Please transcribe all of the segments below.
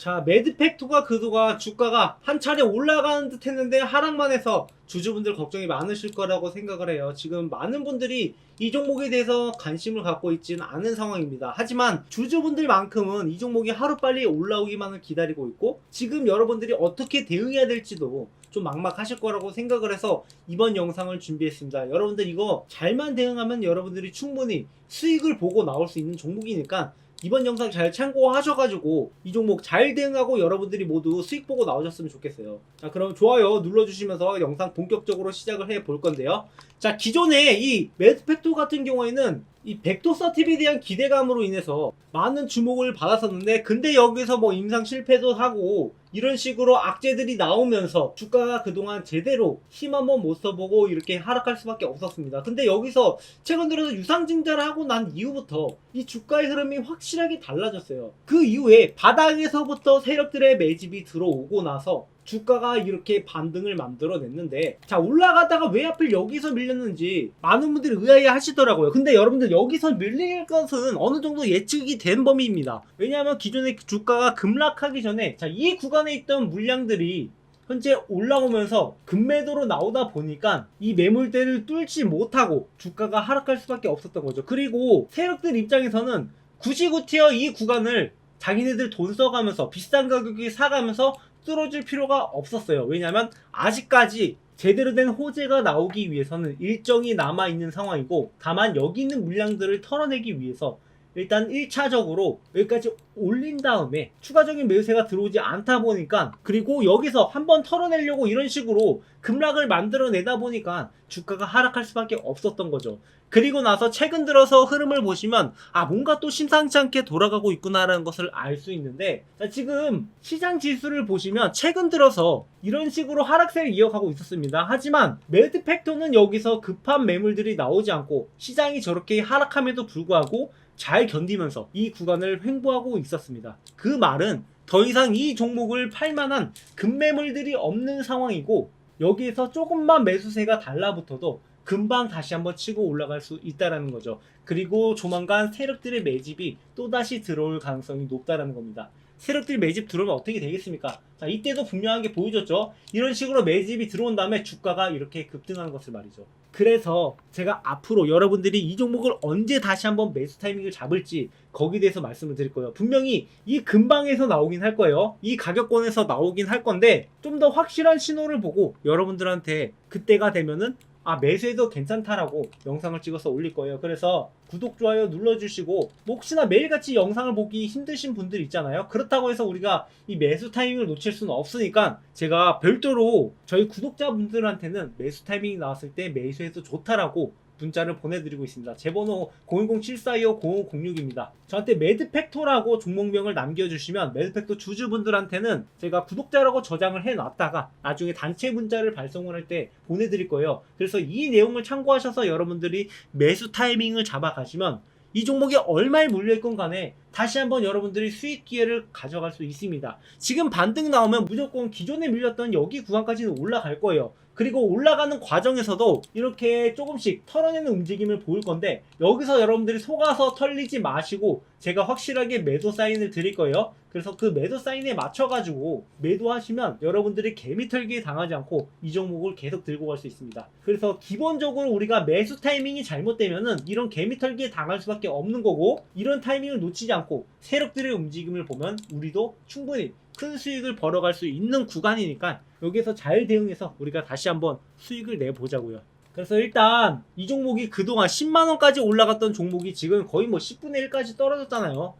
자, 매드팩토가 그동안 주가가 한 차례 올라가는 듯 했는데 하락만 해서 주주분들 걱정이 많으실 거라고 생각을 해요. 지금 많은 분들이 이 종목에 대해서 관심을 갖고 있지는 않은 상황입니다. 하지만 주주분들만큼은 이 종목이 하루빨리 올라오기만을 기다리고 있고 지금 여러분들이 어떻게 대응해야 될지도 좀 막막하실 거라고 생각을 해서 이번 영상을 준비했습니다. 여러분들 이거 잘만 대응하면 여러분들이 충분히 수익을 보고 나올 수 있는 종목이니까 이번 영상 잘 참고하셔가지고 이 종목 잘 대응하고 여러분들이 모두 수익 보고 나오셨으면 좋겠어요. 자, 그럼 좋아요 눌러주시면서 영상 본격적으로 시작을 해 볼 건데요. 자, 기존에 이 매드팩토 같은 경우에는 이 벡토사 TV에 대한 기대감으로 인해서 많은 주목을 받았었는데 근데 여기서 뭐 임상 실패도 하고 이런 식으로 악재들이 나오면서 주가가 그동안 제대로 힘 한번 못 써보고 이렇게 하락할 수밖에 없었습니다. 근데 여기서 최근 들어서 유상증자를 하고 난 이후부터 이 주가의 흐름이 확실하게 달라졌어요. 그 이후에 바닥에서부터 세력들의 매집이 들어오고 나서 주가가 이렇게 반등을 만들어냈는데 자 올라가다가 왜 하필 여기서 밀렸는지 많은 분들이 의아해 하시더라고요. 근데 여러분들 여기서 밀릴 것은 어느 정도 예측이 된 범위입니다. 왜냐하면 기존의 주가가 급락하기 전에 자 이 구간에 있던 물량들이 현재 올라오면서 급매도로 나오다 보니까 이 매물대를 뚫지 못하고 주가가 하락할 수밖에 없었던 거죠. 그리고 세력들 입장에서는 99티어 이 구간을 자기네들 돈 써가면서 비싼 가격에 사가면서 뚫어줄 필요가 없었어요. 왜냐하면 아직까지 제대로 된 호재가 나오기 위해서는 일정이 남아 있는 상황이고 다만 여기 있는 물량들을 털어내기 위해서 일단 1차적으로 여기까지 올린 다음에 추가적인 매수세가 들어오지 않다 보니까 그리고 여기서 한번 털어내려고 이런 식으로 급락을 만들어내다 보니까 주가가 하락할 수밖에 없었던 거죠. 그리고 나서 최근 들어서 흐름을 보시면 아 뭔가 또 심상치 않게 돌아가고 있구나라는 것을 알 수 있는데 자, 지금 시장 지수를 보시면 최근 들어서 이런 식으로 하락세를 이어가고 있었습니다. 하지만 매드 팩토는 여기서 급한 매물들이 나오지 않고 시장이 저렇게 하락함에도 불구하고 잘 견디면서 이 구간을 횡보하고 있었습니다. 그 말은 더 이상 이 종목을 팔 만한 급매물들이 없는 상황이고 여기에서 조금만 매수세가 달라붙어도 금방 다시 한번 치고 올라갈 수 있다라는 거죠. 그리고 조만간 세력들의 매집이 또다시 들어올 가능성이 높다라는 겁니다. 세력들이 매집 들어오면 어떻게 되겠습니까? 자, 이때도 분명하게 보여줬죠. 이런 식으로 매집이 들어온 다음에 주가가 이렇게 급등하는 것을 말이죠. 그래서 제가 앞으로 여러분들이 이 종목을 언제 다시 한번 매수 타이밍을 잡을지 거기에 대해서 말씀을 드릴 거예요. 분명히 이 근방에서 나오긴 할 거예요. 이 가격권에서 나오긴 할 건데 좀 더 확실한 신호를 보고 여러분들한테 그때가 되면은 아 매수해도 괜찮다라고 영상을 찍어서 올릴 거예요. 그래서 구독 좋아요 눌러주시고 뭐 혹시나 매일같이 영상을 보기 힘드신 분들 있잖아요. 그렇다고 해서 우리가 이 매수 타이밍을 놓칠 수는 없으니까 제가 별도로 저희 구독자분들한테는 매수 타이밍이 나왔을 때 매수해도 좋다라고 문자를 보내드리고 있습니다. 제 번호 010-7425-0506입니다. 저한테 매드팩토라고 종목명을 남겨주시면 매드팩토 주주분들한테는 제가 구독자라고 저장을 해놨다가 나중에 단체 문자를 발송을 할 때 보내드릴 거예요. 그래서 이 내용을 참고하셔서 여러분들이 매수 타이밍을 잡아가시면 이 종목이 얼마에 물려있건 간에 다시 한번 여러분들이 수익 기회를 가져갈 수 있습니다. 지금 반등 나오면 무조건 기존에 밀렸던 여기 구간까지는 올라갈 거예요. 그리고 올라가는 과정에서도 이렇게 조금씩 털어내는 움직임을 보일 건데 여기서 여러분들이 속아서 털리지 마시고 제가 확실하게 매도 사인을 드릴 거예요. 그래서 그 매도 사인에 맞춰가지고 매도하시면 여러분들이 개미 털기에 당하지 않고 이 종목을 계속 들고 갈 수 있습니다. 그래서 기본적으로 우리가 매수 타이밍이 잘못되면은 이런 개미 털기에 당할 수밖에 없는 거고 이런 타이밍을 놓치지 않고 세력들의 움직임을 보면 우리도 충분히 큰 수익을 벌어갈 수 있는 구간이니까 여기서 잘 대응해서 우리가 다시 한번 수익을 내보자고요. 그래서 일단 이 종목이 그동안 10만원까지 올라갔던 종목이 지금 거의 뭐 10분의 1까지 떨어졌잖아요.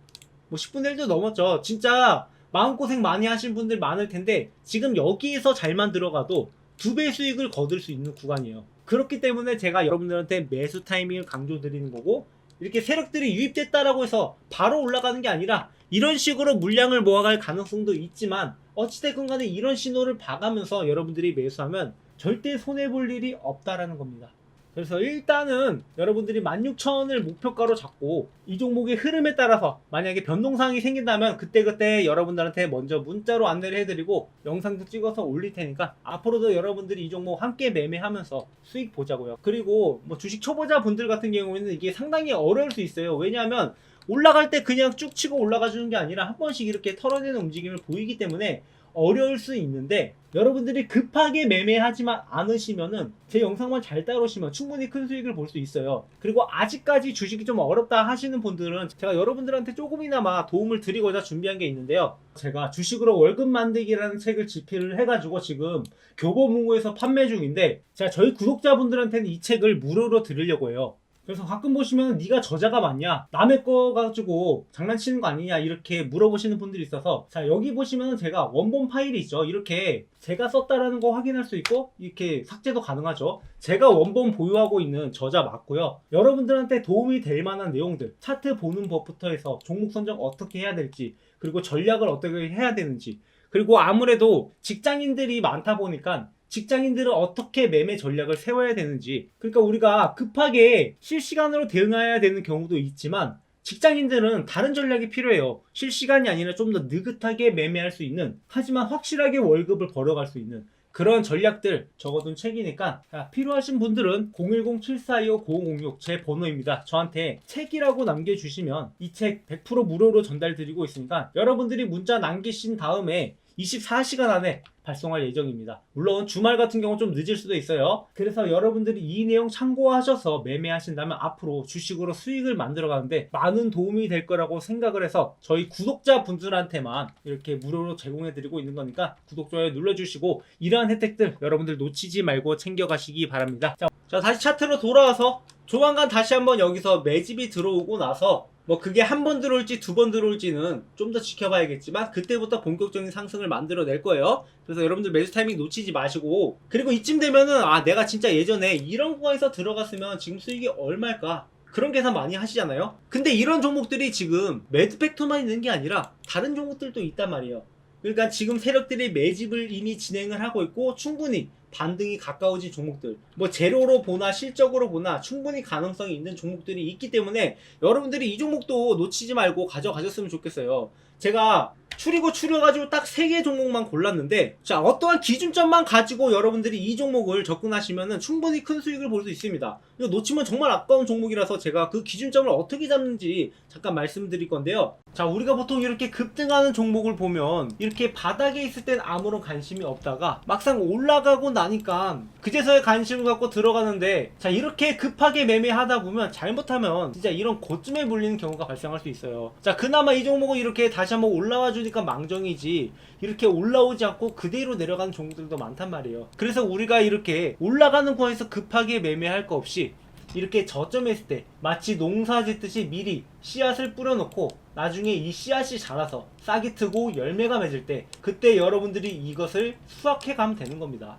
뭐 10분의 1도 넘었죠. 진짜 마음고생 많이 하신 분들 많을 텐데 지금 여기에서 잘만 들어가도 두 배 수익을 거둘 수 있는 구간이에요. 그렇기 때문에 제가 여러분들한테 매수 타이밍을 강조드리는 거고 이렇게 세력들이 유입됐다라고 해서 바로 올라가는 게 아니라 이런 식으로 물량을 모아갈 가능성도 있지만 어찌됐건 간에 이런 신호를 봐가면서 여러분들이 매수하면 절대 손해볼 일이 없다라는 겁니다. 그래서 일단은 여러분들이 16,000원을 목표가로 잡고 이 종목의 흐름에 따라서 만약에 변동사항이 생긴다면 그때그때 여러분들한테 먼저 문자로 안내를 해드리고 영상도 찍어서 올릴 테니까 앞으로도 여러분들이 이 종목 함께 매매하면서 수익 보자고요. 그리고 뭐 주식 초보자 분들 같은 경우에는 이게 상당히 어려울 수 있어요. 왜냐하면 올라갈 때 그냥 쭉 치고 올라가 주는 게 아니라 한 번씩 이렇게 털어내는 움직임을 보이기 때문에 어려울 수 있는데 여러분들이 급하게 매매하지만 않으시면은 제 영상만 잘 따라오시면 충분히 큰 수익을 볼 수 있어요. 그리고 아직까지 주식이 좀 어렵다 하시는 분들은 제가 여러분들한테 조금이나마 도움을 드리고자 준비한 게 있는데요. 제가 주식으로 월급 만들기라는 책을 집필을 해가지고 지금 교보문고에서 판매 중인데 제가 저희 구독자분들한테는 이 책을 무료로 드리려고 해요. 그래서 가끔 보시면 네가 저자가 맞냐? 남의 거 가지고 장난치는 거 아니냐? 이렇게 물어보시는 분들이 있어서 자 여기 보시면 제가 원본 파일이 있죠. 이렇게 제가 썼다라는 거 확인할 수 있고 이렇게 삭제도 가능하죠. 제가 원본 보유하고 있는 저자 맞고요. 여러분들한테 도움이 될 만한 내용들 차트 보는 법부터 해서 종목 선정 어떻게 해야 될지 그리고 전략을 어떻게 해야 되는지 그리고 아무래도 직장인들이 많다 보니까 직장인들은 어떻게 매매 전략을 세워야 되는지 그러니까 우리가 급하게 실시간으로 대응해야 되는 경우도 있지만 직장인들은 다른 전략이 필요해요 실시간이 아니라 좀 더 느긋하게 매매할 수 있는 하지만 확실하게 월급을 벌어갈 수 있는 그런 전략들 적어둔 책이니까 자, 필요하신 분들은 010-7425-9006 제 번호입니다. 저한테 책이라고 남겨주시면 이 책 100% 무료로 전달드리고 있으니까 여러분들이 문자 남기신 다음에 24시간 안에 발송할 예정입니다. 물론 주말 같은 경우 좀 늦을 수도 있어요. 그래서 여러분들이 이 내용 참고하셔서 매매하신다면 앞으로 주식으로 수익을 만들어 가는데 많은 도움이 될 거라고 생각을 해서 저희 구독자 분들한테만 이렇게 무료로 제공해 드리고 있는 거니까 구독, 좋아요 눌러 주시고 이러한 혜택들 여러분들 놓치지 말고 챙겨 가시기 바랍니다. 자, 자 다시 차트로 돌아와서 조만간 다시 한번 여기서 매집이 들어오고 나서 뭐 그게 한 번 들어올지 두 번 들어올지는 좀 더 지켜봐야겠지만 그때부터 본격적인 상승을 만들어낼 거예요. 그래서 여러분들 매수 타이밍 놓치지 마시고 그리고 이쯤 되면은 아 내가 진짜 예전에 이런 구간에서 들어갔으면 지금 수익이 얼마일까 그런 계산 많이 하시잖아요. 근데 이런 종목들이 지금 매드팩터만 있는 게 아니라 다른 종목들도 있단 말이에요. 그러니까 지금 세력들이 매집을 이미 진행을 하고 있고 충분히 반등이 가까워진 종목들 뭐 제로로 보나 실적으로 보나 충분히 가능성이 있는 종목들이 있기 때문에 여러분들이 이 종목도 놓치지 말고 가져가셨으면 좋겠어요. 제가 추리고 추려가지고 딱 세 개 종목만 골랐는데 자 어떠한 기준점만 가지고 여러분들이 이 종목을 접근하시면 충분히 큰 수익을 볼 수 있습니다. 이거 놓치면 정말 아까운 종목이라서 제가 그 기준점을 어떻게 잡는지 잠깐 말씀드릴 건데요. 자 우리가 보통 이렇게 급등하는 종목을 보면 이렇게 바닥에 있을 땐 아무런 관심이 없다가 막상 올라가고 나니까 그제서야 관심을 갖고 들어가는데 자 이렇게 급하게 매매하다 보면 잘못하면 진짜 이런 고쯤에 물리는 경우가 발생할 수 있어요. 자 그나마 이 종목은 이렇게 다시 한번 올라와 주니 까 망정이지 이렇게 올라오지 않고 그대로 내려가는 종목들도 많단 말이에요 그래서 우리가 이렇게 올라가는 구간에서 급하게 매매할 거 없이 이렇게 저점했을 때 마치 농사 짓듯이 미리 씨앗을 뿌려놓고 나중에 이 씨앗이 자라서 싹이 트고 열매가 맺을 때 그때 여러분들이 이것을 수확해 가면 되는 겁니다.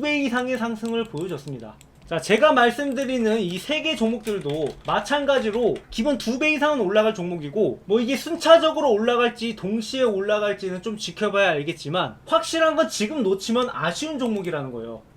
배 이상의 상승을 보여줬습니다. 자, 제가 말씀드리는 이 세 개 종목들도 마찬가지로 기본 두 배 이상은 올라갈 종목이고, 뭐 이게 순차적으로 올라갈지 동시에 올라갈지는 좀 지켜봐야 알겠지만, 확실한 건 지금 놓치면 아쉬운 종목이라는 거예요.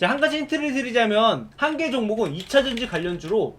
자, 한 가지 힌트를 드리자면, 한 개 종목은 2차 전지 관련주로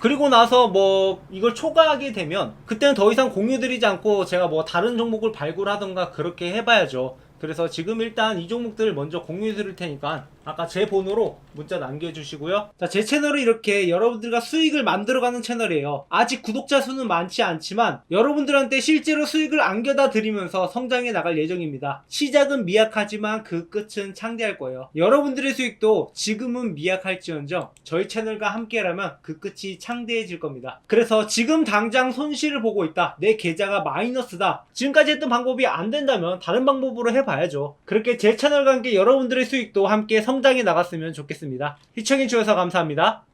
그리고 나서 뭐 이걸 초과하게 되면 그때는 더 이상 공유 드리지 않고 제가 뭐 다른 종목을 발굴하던가 그렇게 해봐야죠 그래서 지금 일단 이 종목들을 먼저 공유해 드릴 테니까 아까 제 번호로 문자 남겨주시고요. 자, 제 채널은 이렇게 여러분들과 수익을 만들어가는 채널이에요. 아직 구독자 수는 많지 않지만 여러분들한테 실제로 수익을 안겨다 드리면서 성장해 나갈 예정입니다. 시작은 미약하지만 그 끝은 창대할 거예요. 여러분들의 수익도 지금은 미약할지언정 저희 채널과 함께라면 그 끝이 창대해질 겁니다. 그래서 지금 당장 손실을 보고 있다. 내 계좌가 마이너스다. 지금까지 했던 방법이 안 된다면 다른 방법으로 해봐야죠. 그렇게 제 채널과 함께 여러분들의 수익도 함께 성장해 나갔으면 좋겠습니다. 시청해주셔서 감사합니다.